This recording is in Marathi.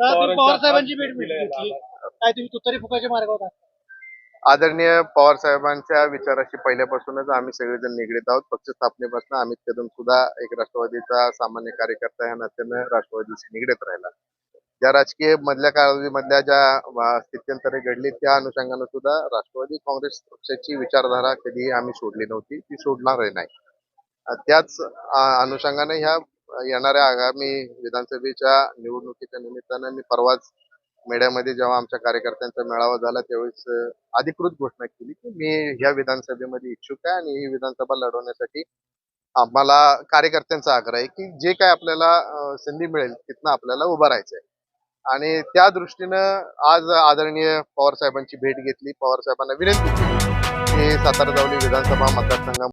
आता तुम्ही पवार साहेबांची भेट दिलेला घेतली आला. काय तुम्ही तुतारी फुकाच्या मार्गावर आहात? आदरणीय पवार साहेबांच्या विचाराशी पहिल्यापासूनच आम्ही सगळेजण निगडीत आहोत. पक्ष स्थापनेपासून अमित कदम सुद्धा एक राष्ट्रवादीचा सामान्य कार्यकर्ता ह्या नात्यानं राष्ट्रवादीशी निगडीत राहिला. ज्या राजकीय मधल्या काळामधल्या ज्या स्थित्यंतरे घडली त्या अनुषंगानं सुद्धा राष्ट्रवादी काँग्रेस पक्षाची विचारधारा कधी आम्ही सोडली नव्हती. ती सोडणारही नाही. त्याच अनुषंगाने ह्या येणाऱ्या आगामी विधानसभेच्या निवडणुकीच्या निमित्तानं मी परवाच मीडियामध्ये जेव्हा आमच्या कार्यकर्त्यांचा मेळावा झाला त्यावेळेस अधिकृत घोषणा केली की मी ह्या विधानसभेमध्ये इच्छुक आहे आणि ही विधानसभा लढवण्यासाठी आम्हाला कार्यकर्त्यांचा आग्रह आहे की जे काय आपल्याला संधी मिळेल तिथनं आपल्याला उभं राहायचं आहे. आणि त्या दृष्टीनं आज आदरणीय पवार साहेबांची भेट घेतली. पवार साहेबांना विनंती केली की सातारा जावली विधानसभा मतदारसंघामध्ये